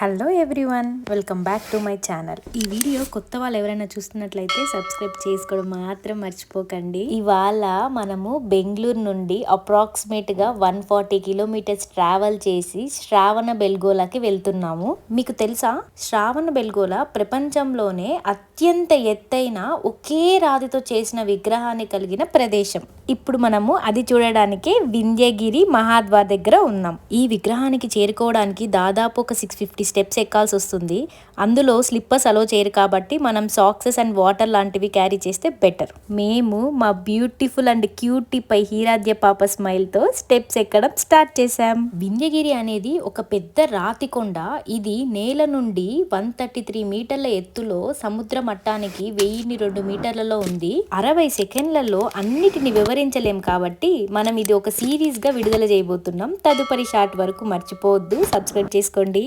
Hello everyone welcome back to my channel. ఈ video కొత్త వాళ్ళు ఎవరైనా చూస్తున్నట్లయితే సబ్స్క్రైబ్ చేసుకోవడం మాత్రం మర్చిపోకండి. ఇవాళ మనము బెంగళూరు నుండి అప్రాక్సిమేట్గా వన్ ఫార్టీ కిలోమీటర్స్ ట్రావెల్ చేసి శ్రావణ బెల్గోలాకి వెళ్తున్నాము. మీకు తెలుసా? శ్రావణ బెల్గోలా ప్రపంచంలోనే అత్యంత ఎత్తైన ఒకే రాతితో చేసిన విగ్రహాన్ని కలిగిన ప్రదేశం. ఇప్పుడు మనము అది చూడడానికి వింధ్యగిరి మహాద్వార్ దగ్గర ఉన్నాం. ఈ విగ్రహానికి చేరుకోవడానికి దాదాపు ఒక సిక్స్ ఫిఫ్టీ స్టెప్స్ ఎక్కాల్సి వస్తుంది. అందులో స్లిప్పర్స్ అలో చేయరు కాబట్టి మనం సాక్సెస్ అండ్ వాటర్ లాంటివి క్యారీ చేస్తే బెటర్ మేము మా beautiful and cutie pie Hiradya పాప స్మైల్తో స్టెప్స్ ఎక్కడం స్టార్ట్ చేసాం వింధ్యగిరి అనేది ఒక పెద్ద రాతి కొండ. ఇది నేల నుండి వన్ థర్టీ త్రీ మీటర్ల ఎత్తులో సముద్ర మట్టానికి వెయ్యిన్ని రెండు మీటర్లలో ఉంది. అరవై సెకండ్లలో అన్నిటిని వివరించలేం కాబట్టి మనం ఇది ఒక సిరీస్గా విడుదల చేయబోతున్నాం. తదుపరి షార్ట్ వరకు మర్చిపోవద్దు. సబ్స్క్రైబ్ చేసుకోండి.